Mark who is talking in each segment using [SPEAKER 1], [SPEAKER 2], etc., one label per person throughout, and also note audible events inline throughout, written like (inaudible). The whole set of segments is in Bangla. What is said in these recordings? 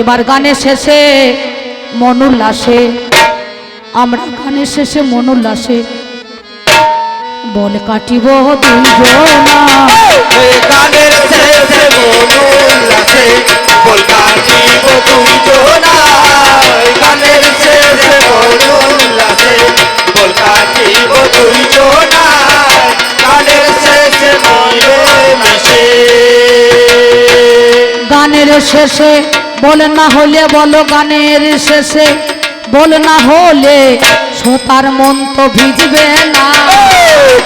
[SPEAKER 1] এবার গানের শেষে মনুল্লাসে আমরা গানের শেষে মনুল্লাসে বল কাটিব
[SPEAKER 2] গানের শেষে মনুল্লাসে বল কাটিব গানের শেষে মনুল্লাসে বল কাটিব দুইজনা। গানের শেষে মিলেমিশে
[SPEAKER 1] গানের শেষে বল না হলে বলো গানের শেষে। বল না হলে সোতার মন তো ভিজবে না।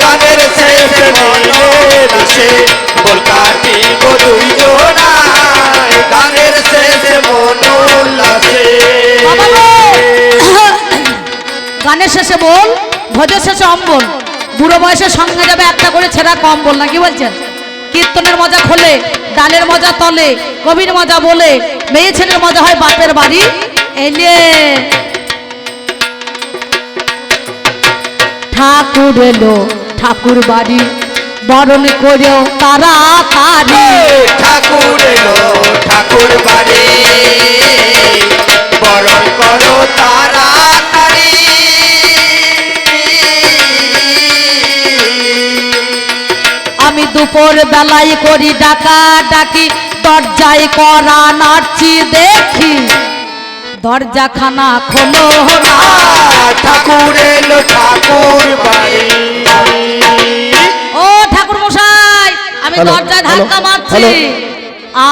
[SPEAKER 2] গানের শেষে বল কাটিব গানের শেষে
[SPEAKER 1] গানের বল ভোজের শেষে অম্বল। বুড়ো বয়সে সঙ্গে যাবে একটা করে ছেঁড়া কম বল না কি বলছেন? কীর্তনের মজা খোলে ডালের মজা তলে কবির মজা বলে মেয়ে ছেলের মজা হয় বাপের বাড়ি? এলে ঠাকুর এলো ঠাকুর বাড়ি বরণ করেও তাড়াতাড়ি।
[SPEAKER 2] ঠাকুর এলো ঠাকুর বাড়ি বরণ করো তাড়াতাড়ি।
[SPEAKER 1] আমি দুপুর বেলায় করি ডাকা ডাকি দরজায় করা নাচি দেখি। দরজা খানা খোলো না।
[SPEAKER 2] ঠাকুর এলো ঠাকুর বাড়ি।
[SPEAKER 1] ও ঠাকুর মশাই আমি দরজায় ধাক্কা মারছি।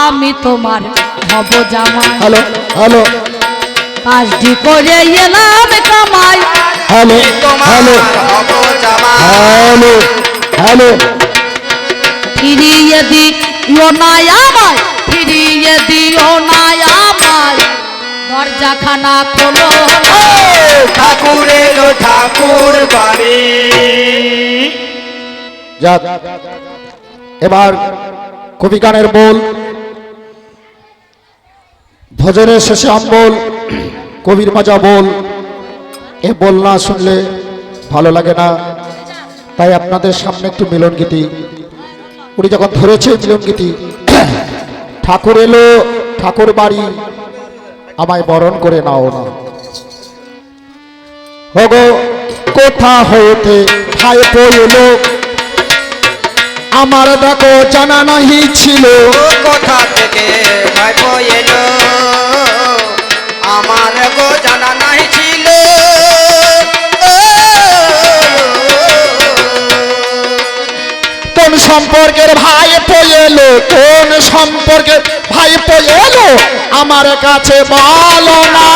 [SPEAKER 1] আমি তোমার হব জামাই।
[SPEAKER 3] Hello hello.
[SPEAKER 1] কাজটি করে এলাম কামাই।
[SPEAKER 3] হ্যালো
[SPEAKER 2] তোমার
[SPEAKER 3] হ্যালো। Hello hello.
[SPEAKER 1] ফিরিয়ে দিও না আমায়, ফিরিয়ে দিও না আমায়। দরজা খানা খোলো না
[SPEAKER 2] ঠাকুর বাড়ি।
[SPEAKER 3] এবার কবি গানের বল, ভজনের শেষে অম্বল, কবির মজা বল। এ বল না শুনলে ভালো লাগে না। তাই আপনাদের সামনে একটু মিলন গীতি উনি যখন ধরেছে মিলন ঠাকুর এলো, ঠাকুর বাড়ি, আমায় বরণ করে নাও না। হগো কোথা হইতে ঠাই পড়ল? আমার দেখো জানা নাহি ছিল।
[SPEAKER 2] কোথা থেকে ভাইপো এলো আমার গো জানা
[SPEAKER 3] সম্পর্কের ভাই পয়েলো কোন সম্পর্কের ভাই পয়েলো? আমার কাছে বলো না।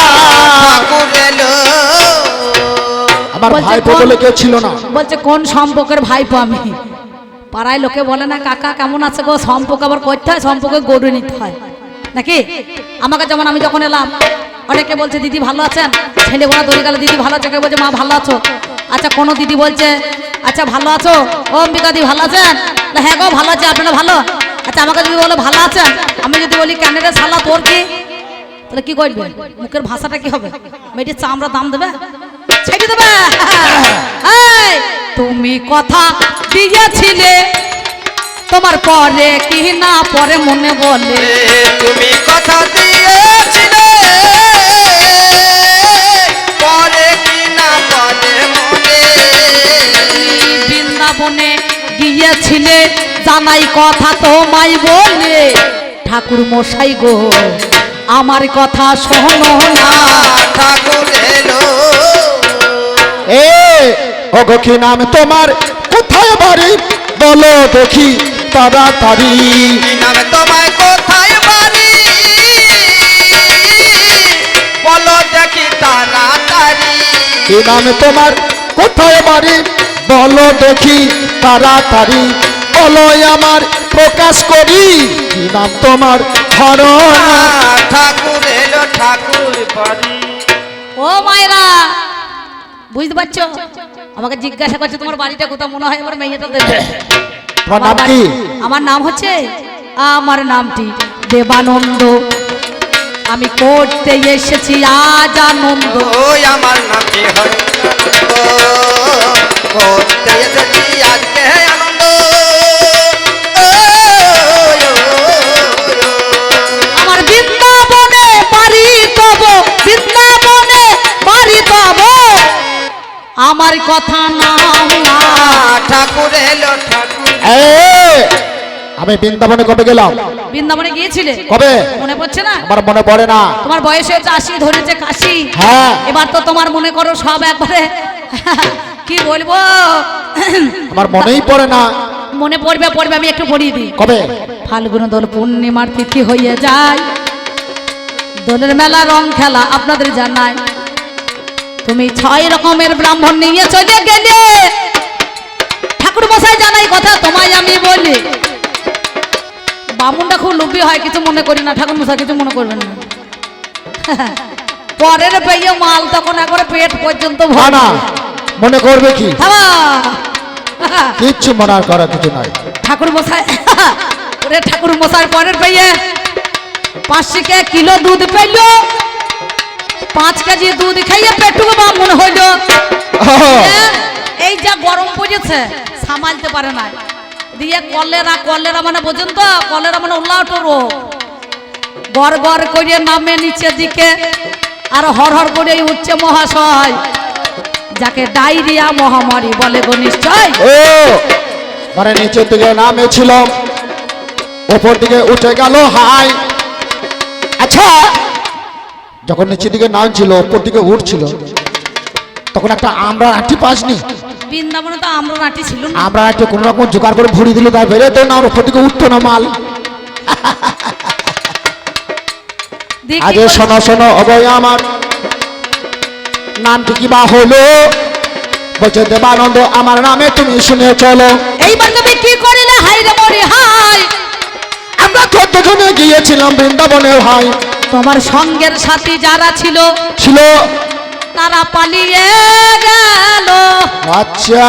[SPEAKER 3] আমার ভাই বলে কেউ ছিল না।
[SPEAKER 1] বলছে কোন সম্পর্কের ভাইপো আমি? পাড়ায় লোকে বলে না কাকা কেমন আছে গো? সম্পর্ক আবার করতে হয় সম্পর্কে গড়ে নিতে হয়। নাকি? আমাকে যেমন আমি যখন এলাম অনেকে বলছে, দিদি ভালো আছেন? ছেলে গোনা দড়ি গেলে, দিদি ভালো আছে। কেউ বলছে, মা ভালো আছো। আচ্ছা কোনো দিদি বলছে আচ্ছা ভালো আছো? ও অম্বিকা দি, ভালো আছেন? হ্যাঁ গো, ভালো আছে, আপনারা ভালো? আচ্ছা আমাকে যদি বলো, ভালো আছেন? আমি যদি বলি, ক্যানেডা সালা তোর কি? তাহলে কি করবে? মুখের ভাষাটা কি হবে? মেয়েটির চামড়া দাম দেবে? ছেড়ে দেবে? তুমি কথা দিয়েছিলে, তোমার পরে কি না পরে মনে বলে?
[SPEAKER 2] তুমি কথা দিয়েছিলে
[SPEAKER 1] গিয়েছিলে জানাই কথা তোমায় বলে। ঠাকুর মশাই গো আমার কথা শোনো না।
[SPEAKER 2] ঠাকুর
[SPEAKER 3] এ ওগো কি নাম তোমার? কোথায় বাড়ি? বলো দেখি তাড়াতাড়ি।
[SPEAKER 2] নামে তোমায় কোথায় বাড়ি? বলো দেখি তাড়াতাড়ি।
[SPEAKER 3] কি নাম তোমার? কোথায় বাড়ি? বলো দেখি তাড়াতাড়ি বলো আমার প্রকাশ করি। কি নাম তোমার? হরণা।
[SPEAKER 2] ঠাকুর এলো ঠাকুর বাড়ি।
[SPEAKER 1] ও মায়েরা বুঝতে পারছ? আমাকে জিজ্ঞাসা করছে তোমার বাড়িটা কোথাও মনে হয় আমার মেয়েটা দেবে।
[SPEAKER 3] তোমার নাম
[SPEAKER 1] আমার নাম হচ্ছে? আমার নামটি দেবানন্দ। আমি করতে এসেছি আজ আনন্দ।
[SPEAKER 2] ওই আমার নাম কি হয় করতে এসেছি
[SPEAKER 1] আমার বৃন্দাবনে পারি আমার
[SPEAKER 2] কথা নাম ঠাকুর
[SPEAKER 3] এলো আমি বৃন্দাবনে কবে গেলাম?
[SPEAKER 1] বৃন্দাবনে গিয়েছিলে?
[SPEAKER 3] কবে?
[SPEAKER 1] মনে পড়ছে না?
[SPEAKER 3] আমার মনে পড়ে না।
[SPEAKER 1] তোমার বয়স হয়েছে আশি ধরেছে কাশি।
[SPEAKER 3] হ্যাঁ।
[SPEAKER 1] এবার তো তোমার মনে করো সব একবারে কি বলব?
[SPEAKER 3] আমার মনেই পড়ে না।
[SPEAKER 1] মনে পড়বে পড়বে আমি একটু পড়িয়ে দিই।
[SPEAKER 3] কবে?
[SPEAKER 1] ফাল্গুন দোল পূর্ণিমার তিথি হয়ে যায়। দোলের মেলা রং খেলা আপনাদের জানাই। তুমি ছয় রকমের ব্রাহ্মণ নিয়ে চলে গেলে। ঠাকুর মশাই জানাই কথা তোমায় আমি বলি। বামুনটা খুব লোভী হয় কিছু মনে করি না। ঠাকুর মশাই কিছু মনে করবেন না। (laughs) পরের পেয়ে মাল তখন একবারে পেট পর্যন্ত ভরা।
[SPEAKER 3] মনে করবে কি। কিচ্ছু মনে করার কিছু নাই।
[SPEAKER 1] ঠাকুর মশাই ওরে ঠাকুর মশাই পরের পেয়ে পাঁচ থেকে কিলো দুধ পেল। পাঁচ কেজি দুধ খাইয়ে পেটুকু বামুন হইল। এই যা গরম পড়েছে সামালতে পারে না। দিয়ে কলেরা কলেরা মানে বোঝেন তো কলেরা মানে উল্লাটো রোগ। গড় গড় করে নামে নিচে দিকে আর হর হর করে উঠছে মহাশয়। যাকে ডায়রিয়া মহামারী বলে গো নিশ্চয়।
[SPEAKER 3] ও মানে নিচের দিকে নামেছিলাম ওপর দিকে উঠে গেল হাই। আচ্ছা যখন নিচের দিকে নামছিল ওপর দিকে উঠছিল তখন একটা আমরা আটি পাসনি।
[SPEAKER 1] বৃন্দাবনে তো আমরা নাটি ছিল না।
[SPEAKER 3] আমরা একটা কোনো রকম জোগাড় করে ভরি দিল তাই বেরোতো না আর ওপর দিকে উঠতো না মাল। আজ শোনো শোনো অবয় আমার। নামটি কি বা হলো? বলছে দেবানন্দ আমার নামে তুমি শুনে চলো।
[SPEAKER 1] এইবার তুমি কি করিলে? হাই রে মরি হাই
[SPEAKER 3] আমরা চোদ্দ জনে গিয়েছিলাম বৃন্দাবনের ভাই?
[SPEAKER 1] তোমার সঙ্গের সাথী যারা ছিল
[SPEAKER 3] ছিল?
[SPEAKER 1] তারা পালিয়ে গেল।
[SPEAKER 3] আচ্ছা।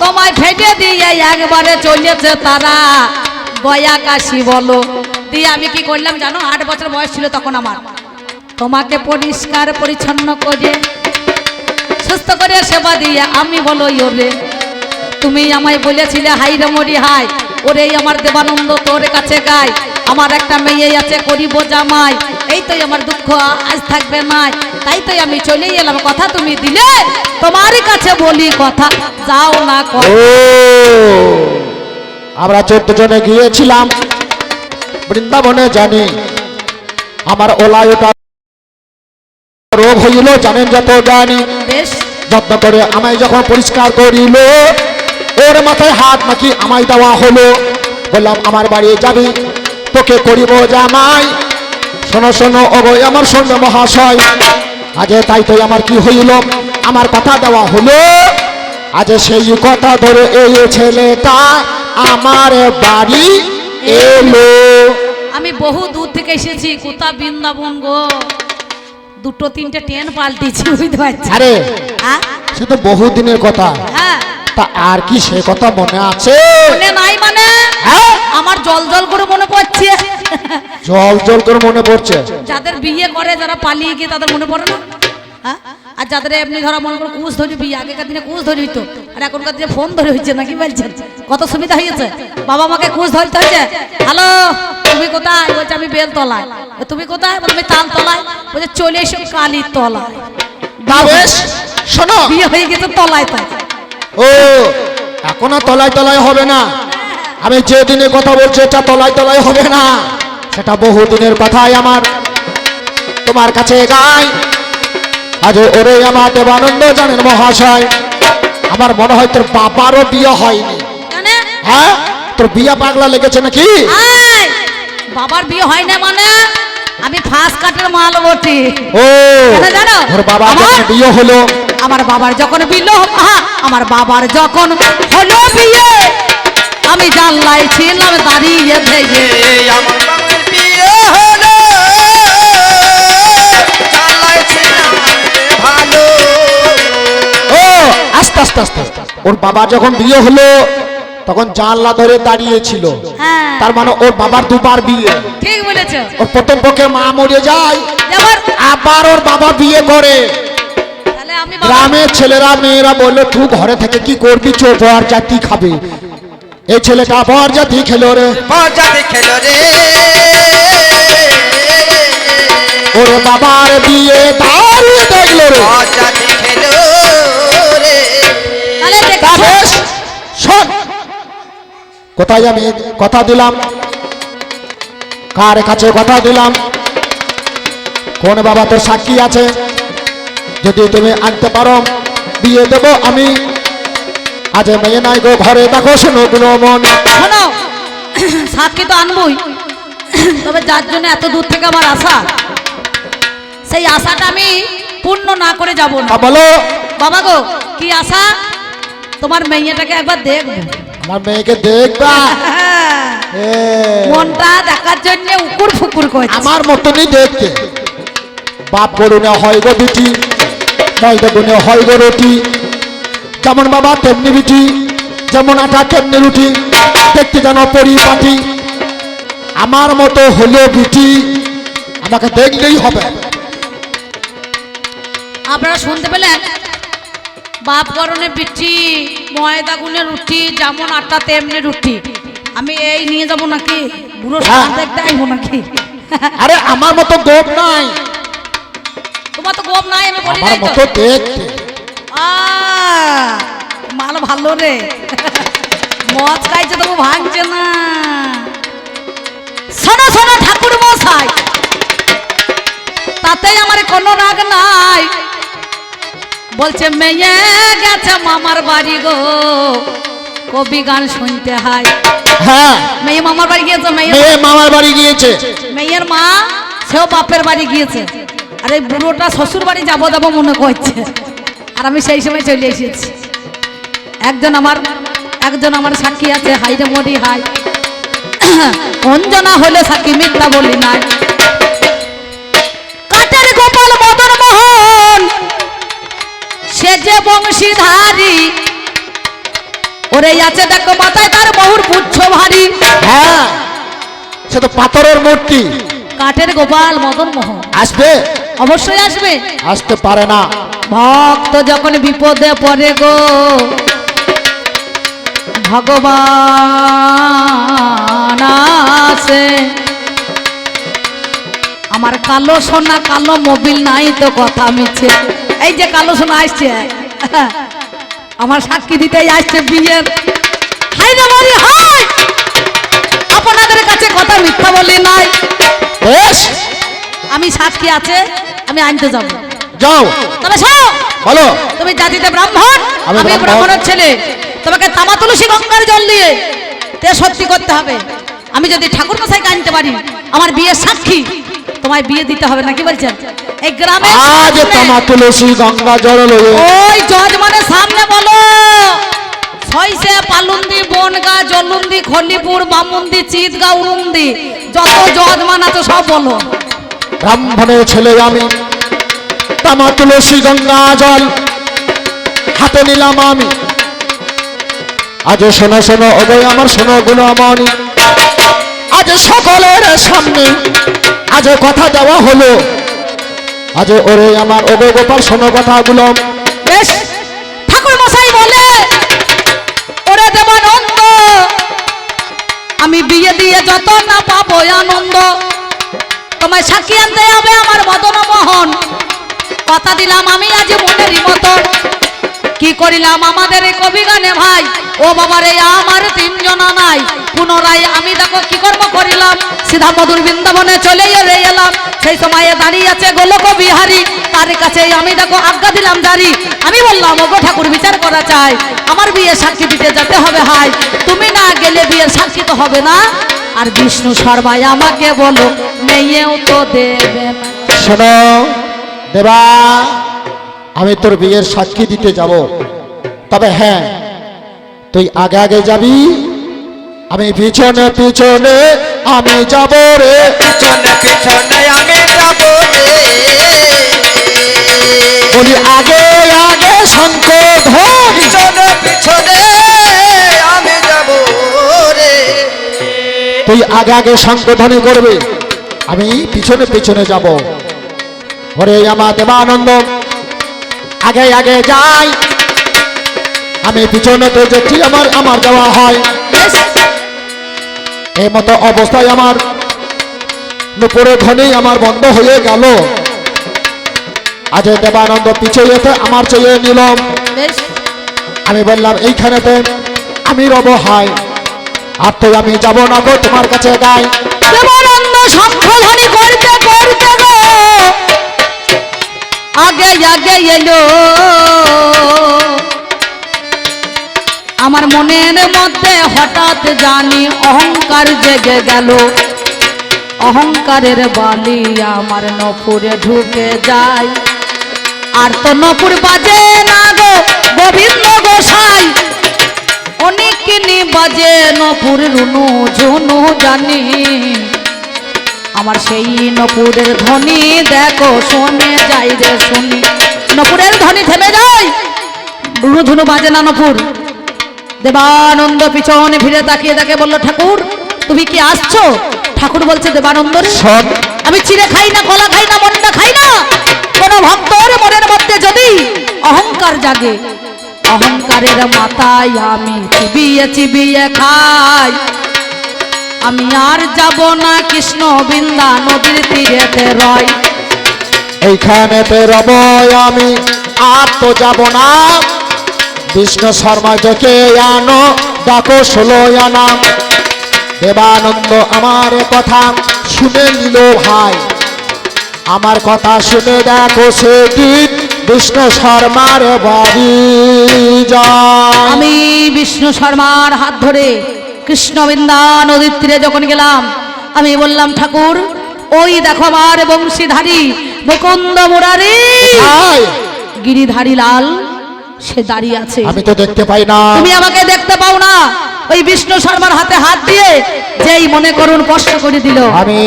[SPEAKER 1] তোমায় ফেটে দিয়ে একবারে চলেছে তারা। গয়া কাশি বলো। দিয়ে আমি কি করলাম জানো? আট বছর বয়স ছিল তখন আমার। তোমাকে পরিষ্কার পরিচ্ছন্ন করে সুস্থ করে সেবা দিয়ে আমি বলো ওরে তুমি আমায় বলেছিলে, হাই মরি হাই, ওরে আমার দেবানন্দ তোর কাছে গাই, আমার একটা মেয়ে আছে, করিব জামাই, এই তো আমার দুঃখ আজ থাকবে নাই, তাই তো আমি চলেই এলাম, কথা তুমি দিলে তোমারই কাছে বলি কথা, যাও না
[SPEAKER 3] আমরা চোদ্দ জনে গিয়েছিলাম, বৃন্দাবনে জানি, আমার ওলায় ওটা রোগ হইল জানেন যত জানি। যত্ন করে আমায় যখন পরিষ্কার করিল ওর মাথায় হাত নাকি আমায় দেওয়া হলো। বললাম আমার বাড়ি যাবি? তোকে করিব জামাই। শোনো শোনো অবয় আমার সঙ্গে মহাশয়। আজে তাই তো আমার কি হইল? আমার কথা দেওয়া হলো। আজ সেই কথা ধরে এই ছেলেটা আমার বাড়ি এলো।
[SPEAKER 1] আমি বহু দূর থেকে এসেছি কোথা বৃন্দাবন গো? দুটো তিনটে ট্রেন পাল্টেছি বুঝতে পারছি
[SPEAKER 3] আরে? সে তো বহুদিনের কথা।
[SPEAKER 1] হ্যাঁ।
[SPEAKER 3] তা আর কি সে কথা মনে আছে?
[SPEAKER 1] মনে নাই মানে?
[SPEAKER 3] হ্যাঁ?
[SPEAKER 1] আমার জল জল করে মনে পড়ছে।
[SPEAKER 3] জল জল করে মনে পড়ছে।
[SPEAKER 1] যাদের বিয়ে করে যারা পালিয়ে গিয়ে তাদের মনে পড়ে না? হ্যাঁ? আর যাদের এমনি ধরা মনে করো কুশ ধরি বিয়ে আগেকার দিনে কুশ ধরি হইতো আর এখনকার দিনে ফোন ধরে হচ্ছে নাকি বলছেন? কত সুবিধা হয়েছে বাবা মাকে কুশ ধরতে হয়েছে হ্যালো তুমি কোথায়? বলছে আমি বেল তলায় তুমি কোথায়? বলছে আমি তাল তলায় বলছে চলে এসো কালির তলায়।
[SPEAKER 3] বেশ শোনো।
[SPEAKER 1] বিয়ে হয়ে গেছে তলায় তাই।
[SPEAKER 3] ও এখনও তলায় তলায় হবে না। আমি যে দিনে কথা বলছি এটা তলায় তলায় হবে না। সেটা বহু দিনের কথাই আমার। তোমার কাছে গাই। আজ ওরে আমার দেবানন্দ জানেন মহাশয় আমার মনে হয় তোর বাবারও বিয়ে হয়নি। হ্যাঁ? তোর বিয়ে পাগলা লেগেছে নাকি?
[SPEAKER 1] বাবার বিয়ে হয় না মানে? আমি ফার্স্ট কাটের মাল বটি।
[SPEAKER 3] ও
[SPEAKER 1] জানো?
[SPEAKER 3] তোর বাবা যখন বিয়ে হলো
[SPEAKER 1] আমার বাবার যখন বিল আমার বাবার যখন হলো বিয়ে আমি জানলাই ছিলাম দাঁড়িয়ে থেকে।
[SPEAKER 2] এই আমার বাংলার বিয়ে
[SPEAKER 3] আস্তে আস্তে। ওর বাবা যখন বিয়ে হলো তখন জানলা ধরে দাঁড়িয়েছিল
[SPEAKER 1] হ্যাঁ।
[SPEAKER 3] তার মানে ওর বাবার দুবার বিয়ে।
[SPEAKER 1] ঠিক বলেছ।
[SPEAKER 3] ওর প্রথম পক্ষে মা মরে যায় আবার ওর বাবা বিয়ে করে।
[SPEAKER 1] তাহলে
[SPEAKER 3] গ্রামের ছেলেরা মেয়েরা বলল তুই ঘরে থেকে কি করবি? চো বর জাতি খাবে। এই ছেলেটা বর জাতি খেলো রে।
[SPEAKER 2] মজাতে খেলো রে।
[SPEAKER 3] ওর বাবার বিয়ে দাঁড়িয়ে দেখল রে। কোথায় আমি কথা দিলাম? কার কাছে কথা দিলাম? কোন বাবা তোর সাক্ষী আছে? যদি তুমি আনতে পারো বিয়ে দেব আমি। আজ মেয়ে নাই গো ঘরে। দেখো শোনো গুলো মন।
[SPEAKER 1] শোনো সাক্ষী তো আনবই। তবে যার জন্য এত দূর থেকে আমার আশা সেই আশাটা আমি পূর্ণ না করে যাব না।
[SPEAKER 3] বলো।
[SPEAKER 1] বাবা গো কি আশা? তোমার মেয়েটাকে একবার দেখব।
[SPEAKER 3] আমার মেয়েকে দেখবা? (laughs)
[SPEAKER 1] মনটা দেখার জন্য উকুর ফুকুর করছে।
[SPEAKER 3] আমার মতনই দেখতে। বাপ গরুনে হয় গো বিটি ময়দা গুনে হয় গো রুটি। যেমন বাবা তেমনি বিটি যেমন আটা তেমনি রুটি। দেখতে যেন পরিপাটি। আমার মতো হলো বিটি আমাকে দেখলেই হবে।
[SPEAKER 1] আপনারা শুনতে পেলেন? বাপ গরনে পিঠি ময়দা গুনে রুটি যেমন আটা তেমনি রুটি। আমি এই নিয়ে যাব নাকি? বুড়ো
[SPEAKER 3] হ্যাঁ।
[SPEAKER 1] সাপ দেখতে আইবো নাকি?
[SPEAKER 3] আরে আমার মতো গোপ নাই।
[SPEAKER 1] তোমার তো গোপ নাই আমি বলি নাই তো।
[SPEAKER 3] দেখতে।
[SPEAKER 1] মাল ভালো রে। মদ খাইছে তবু ভাঙছে না। শোনো শোনো ঠাকুর মশাই তাতেই আমার কোনো রাগ নাই। বলছে মেয়ে গেছে মামার বাড়ি গো। কবি গান শুনতে হয়।
[SPEAKER 3] হ্যাঁ।
[SPEAKER 1] মেয়ে মামার বাড়ি গিয়েছে মেয়ে?
[SPEAKER 3] মামার বাড়ি গিয়েছে।
[SPEAKER 1] মেয়ের মা সেও বাপের বাড়ি গিয়েছে। আর এই বুড়োটা শ্বশুর বাড়ি যাব যাব মনে করছে। আর আমি সেই সময় চলে এসেছি। একজন আমার একজন আমার সাক্ষী আছে হাইরে মরি হাই। অঞ্জনা হলে সাক্ষী মিথ্যা বলি নাই। যে বংশীধারী। ওরে আছে দেখো মাথায় তার বহুর পুচ্ছ ভারী।
[SPEAKER 3] হ্যাঁ সে তো পাথরের মূর্তি।
[SPEAKER 1] কাঠের গোপাল মদন মোহন।
[SPEAKER 3] আসবে?
[SPEAKER 1] অবশ্যই আসবে।
[SPEAKER 3] আসতে পারে না।
[SPEAKER 1] ভক্ত যখন বিপদে পড়ে গো ভগবান আসে। আমার কালো সোনা কালো মোবিল নাই তো কথা মিছে। এই যে কালো সোনা আসছে। আমার সাক্ষী দিতেই আসছে বিয়ের। হাই রে বাড়ি হাই আপনাদের কাছে কথা মিথ্যা বলি নাই। আমি সাক্ষী আছে আমি আনতে যাব।
[SPEAKER 3] যাও।
[SPEAKER 1] তবে শোনো
[SPEAKER 3] বলো।
[SPEAKER 1] তুমি জাতিতে ব্রাহ্মণ
[SPEAKER 3] আমি
[SPEAKER 1] আমি ব্রাহ্মণের ছেলে। তোমাকে তামা তুলসী গঙ্গার জল দিয়ে তে সত্যি করতে হবে। আমি যদি ঠাকুর মশাইকে আনতে পারি আমার বিয়ের সাক্ষী তোমায় বিয়ে দিতে হবে নাকি বলছেন? এই গ্রামে
[SPEAKER 3] আজ তামা তুলসী গঙ্গা জল লয়ে
[SPEAKER 1] ওই জজ মানে সামনে বলো। ছয়সে পালুন্দি বনগা জলুন্দি খলিপুর বামুন্দি চিতগা উরুন্দি। যত জজ মান আছে সব বলো।
[SPEAKER 3] ব্রাহ্মণের ছেলে আমি তামা তুলসী গঙ্গা জল হাতে নিলাম আমি। আজ শোনো শোনো অবয় আমার শোনো গুণমণি। আজ সকলের সামনে আজ কথা দেওয়া হলো। আজ ওরে আমার ওগো গোপাল, শোনো কথাগুলো।
[SPEAKER 1] বেশ ঠাকুর বলে, ওরে দেবানন্দ, আমি বিয়ে দিয়ে যত না পাবো আনন্দ। তোমায় সাক্ষী আনতে হবে আমার মদন মোহন কথা দিলাম আমি আজ মনেরই মতন। কি করিলাম আমাদের এই কবি গানে ভাই? ও বাবারে আমার তিনজনা নাই। পুনরায় আমি দেখো কি কর্ম করিলাম। সিধা মধুর বৃন্দাবনে চলে রে এলাম। সেই সময়ে দাঁড়িয়ে আছে গোলক বিহারী। তার কাছে আমি দেখো আজ্ঞা দিলাম দাঁড়ি। আমি বললাম, ওগো ঠাকুর, বিচার করা চাই। আমার বিয়ে সাক্ষী দিতে যেতে হবে হাই। তুমি না গেলে বিয়ের সাক্ষী তো হবে না। আর বিষ্ণু শর্মায় আমাকে বলো, মেয়েও তো দেবে
[SPEAKER 3] শোনো, দেবা আমি তোর বিয়ের সাক্ষী দিতে যাব। তবে হ্যাঁ তুই আগে আগে যাবি। আমি পিছনে পিছনে আমি যাব রে।
[SPEAKER 2] পিছনে পিছনে আমি যাব রে।
[SPEAKER 3] বলি আগে আগে ধ্বনি
[SPEAKER 2] পিছনে পিছনে আমি যাব রে।
[SPEAKER 3] তুই আগে আগে শঙ্খধ্বনি করবি। আমি পিছনে পিছনে যাব। ওরে আমার দেবানন্দ আগে আগে যাই। আমি পিছনেতে যেটি আমার আমার যাওয়া হয়। এই মতো অবস্থায় আমার নুপুরে ধ্বনি আমার বন্ধ হয়ে গেল। আজ দেবানন্দ পিছিয়ে যেতে আমার চেয়ে নিলাম। আমি বললাম এইখানেতে আমি রব হাই আর তো আমি যাব না গো তোমার কাছে গাই
[SPEAKER 1] দেবানন্দ শঙ্খধ্বনি করতে করতে গো। আগে আগে এলো। আমার মনের মধ্যে হঠাৎ জানি অহংকার জেগে গেল। অহংকারের বালি আমার নপুরে ঢুকে যায়। আর তো নপুর বাজে না গো, গোবিন্দ গোসাই। অনেকখিনি বাজে নপুর রুনু ঝুনু জানি। আমার সেই নপুরের ধ্বনি দেখো শোনে যাই রে শুনি। নপুরের ধ্বনি থেমে যায় ঝুনু বাজে না নপুর? দেবানন্দ পিছনে ফিরে তাকিয়ে তাকে বলল ঠাকুর তুমি কি আসছো? ঠাকুর বলছে দেবানন্দ আমি চিড়ে খাই না কলা খাই না মন্ডা খাই না। কোন ভক্তর মনের মধ্যে যদি অহংকার জাগে অহংকারের মাথায় আমি চিবিয়ে চিবিয়ে খাই। আমি আর যাব না কৃষ্ণ বৃন্দা নদীর তীরেতে রয়।
[SPEAKER 3] এইখানেতে রব আমি আর তো যাব না। বিষ্ণু শর্মা ডেকে আনো ডাকো ষোলো আনা। দেবানন্দ আমার কথা শুনে নিল ভাই। আমার কথা শুনে দেখো সেদিন বিষ্ণু শর্মার বাড়ি যায়।
[SPEAKER 1] আমি বিষ্ণু শর্মার হাত ধরে কৃষ্ণবৃন্দা নদীর তীরে যখন গেলাম আমি বললাম ঠাকুর ওই দেখো আমার বংশীধারী মুকুন্দ মুরারি। গিরিধারী লাল সে দাঁড়িয়ে আছে।
[SPEAKER 3] আমি তো দেখতে পাই না।
[SPEAKER 1] তুমি আমাকে দেখতে পাও না। ওই বিষ্ণু শর্মার হাতে হাত দিয়ে যেই মনে করুন কষ্ট করে দিল।
[SPEAKER 3] আমি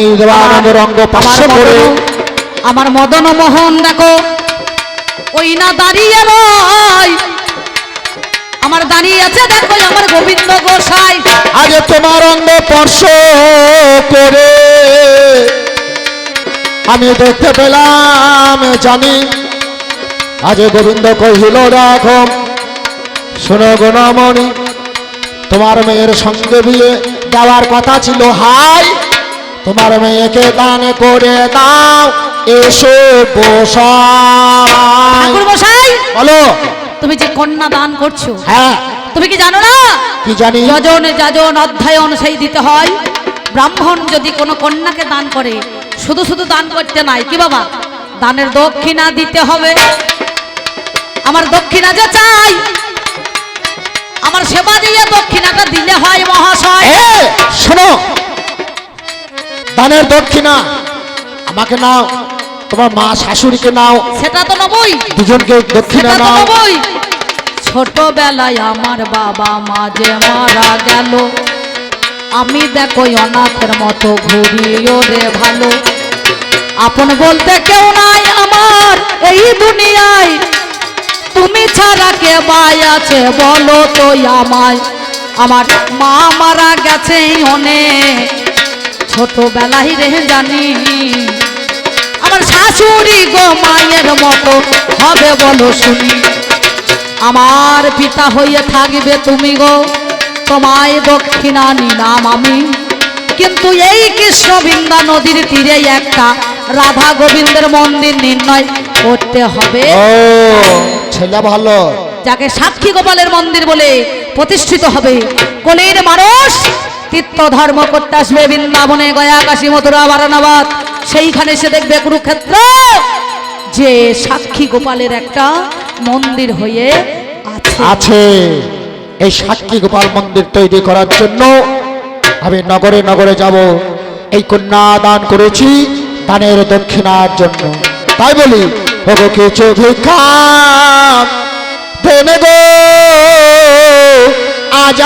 [SPEAKER 1] আমার মদন মোহন দেখো। ওই না দাঁড়িয়ে রয় আমার দাঁড়িয়ে আছে দেখো আমার গোবিন্দ গোসাই
[SPEAKER 3] আজ তোমার অঙ্গ স্পর্শ করে। আমি দেখতে পেলাম জানি। আজ গোবিন্দ কহিল রাখো। শোনো গুণমণি তোমার মেয়ের সঙ্গে বিয়ে দেওয়ার কথা ছিল হাই। তোমার মেয়েকে দান করে দাও এসো বসাই বলো।
[SPEAKER 1] তুমি যে কন্যা দান করছ
[SPEAKER 3] হ্যাঁ।
[SPEAKER 1] তুমি কি জানো না?
[SPEAKER 3] কি জানি?
[SPEAKER 1] যজন যাজন অধ্যায়ন সেই দিতে হয়। ব্রাহ্মণ যদি কোনো কন্যাকে দান করে শুধু শুধু দান করতে নাই কি বাবা? দানের দক্ষিণা দিতে হবে। আমার দক্ষিণা যে চাই আমার সেবা দিয়ে দক্ষিণাটা দিলে হয় মহাশয়।
[SPEAKER 3] শোনো। দানের দক্ষিণা আমাকে নাও। তোমার মা শাশুড়িকে নাও।
[SPEAKER 1] সেটা তো নবই।
[SPEAKER 3] দুজনকে দক্ষিণা নাও।
[SPEAKER 1] ছোটবেলায় আমার বাবা মা যে মারা গেল আমি দেখো অনাথের মতো ঘুরিও রে ভালো। আপন বলতে কেউ নাই আমার এই দুনিয়ায়। তুমি ছাড়া কে বাই আছে বলো তো আমায়। আমার মা মারা গেছে অনেক। ছোটবেলায় রে জানি। শাশুড়ি গো মায়ের মতো হবে বলো শুনি। আমার পিতা হইয়ে থাকবে তুমি গো তোমায় দক্ষিণা নিলাম আমি। কিন্তু এই কৃষ্ণবৃন্দা নদীর তীরে একটা রাধা গোবিন্দের মন্দির নির্ণয় করতে হবে।
[SPEAKER 3] ছেলে ভালো।
[SPEAKER 1] যাকে সাক্ষী গোপালের মন্দির বলে প্রতিষ্ঠিত হবে। কোলের মানুষ তীর্থ ধর্ম করতে আসবে বৃন্দাবনে গয়া কাশী মথুরা বারানাবাদ সেইখানে সে দেখবে কুরুক্ষেত্র। যে সাক্ষী গোপালের একটা মন্দির হয়ে আছে।
[SPEAKER 3] এই সাক্ষী গোপাল মন্দির তৈরি করার জন্য আমি নগরে নগরে যাব। এই কন্যা দান করেছি দানের দক্ষিণার জন্য। তাই বলি, ওগো কিছু ভিক্ষা দেনে গো, আজ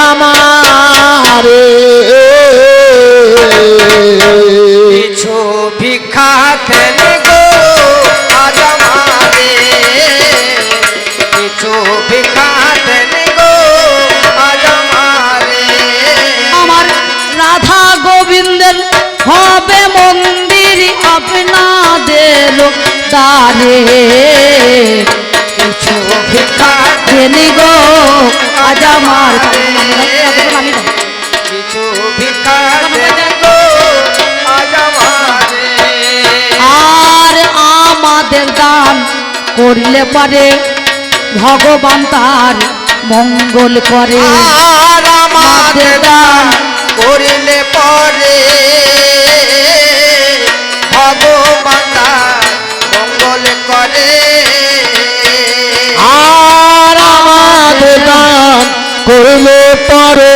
[SPEAKER 1] জেনে
[SPEAKER 2] কিছু গো আজ আমারে
[SPEAKER 1] আর আমাদের দান করলে পারে ভগবান তার মঙ্গল করে।
[SPEAKER 2] আর
[SPEAKER 1] আমাদের দান
[SPEAKER 2] করিলে পরে
[SPEAKER 3] করলে পরে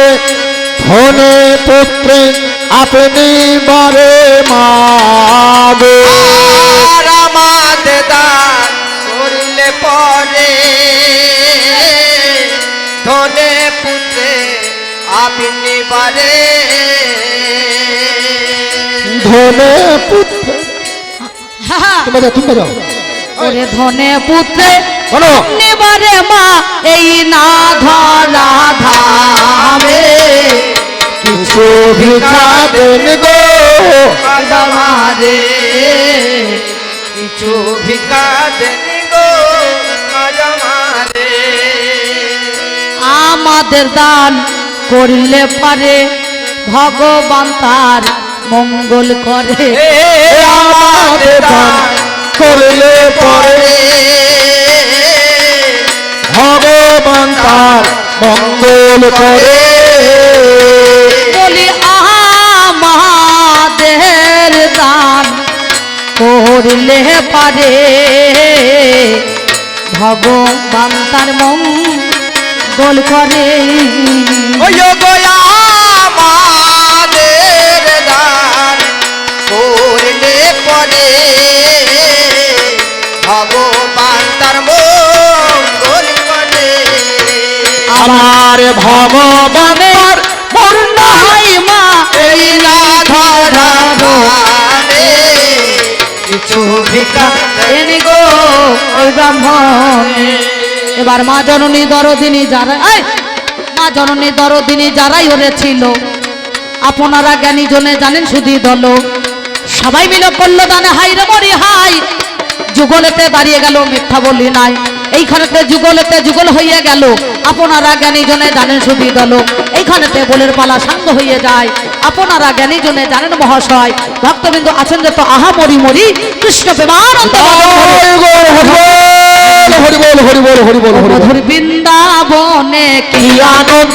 [SPEAKER 3] ধনে পুত্রে আপনি বারে
[SPEAKER 2] আমাদের দান করিলে পরে ধনে পুত্রে আপনি বারে।
[SPEAKER 3] ধনে পুত্র।
[SPEAKER 1] হ্যাঁ,
[SPEAKER 3] তুমি বাজাও তুমি বাজাও
[SPEAKER 1] ওরে ধনে পুত্রে
[SPEAKER 3] বলো।
[SPEAKER 1] নেবারে মা এই না ধরা ধামে
[SPEAKER 3] কিছু ভিক্ষা দেন গো।
[SPEAKER 2] আমারে কিছু ভিকা দেন গো
[SPEAKER 1] আমাদের দান করলে পারে ভগবান তার মঙ্গল করে।
[SPEAKER 3] আমাদের দান করলে পরে। ভগবান তার মঙ্গল করে।
[SPEAKER 1] বলি আমাদের দান করলে পারে। ভগবান তার মঙ্গল করে।
[SPEAKER 3] আমার ভগবানের
[SPEAKER 1] বন্যাই মা।
[SPEAKER 2] এই না ধরা ধামে কিছু ভিকা দেন
[SPEAKER 1] গো ওই ব্রাহ্মণ। এবার মা জননী দরদিনী যারা এই, মা জননী দরদিনী যারাই ওরে ছিল আপনারা জ্ঞানী জনে জানেন শুধু দল। সবাই মিলে করল দানে হাই রে মরি হাই যুগলেতে দাঁড়িয়ে গেল মিথ্যা বলি নাই। এইখানেতে যুগলেতে যুগল হইয়া গেল। আপনারা জ্ঞানী জনে জানেন সুবি দল। এইখানেতে বলের পালা সাঙ্গ হইয়া যায়। আপনারা জ্ঞানী জনে জানেন মহাশয়। ভক্তবিন্দু আছেন যত আহা মরি মরি কৃষ্ণ প্রেমানন্দ
[SPEAKER 3] হরি বল হরি বল হরি বল হরি বল হরি বল।
[SPEAKER 1] মধুর বৃন্দাবনে
[SPEAKER 3] কি আনন্দ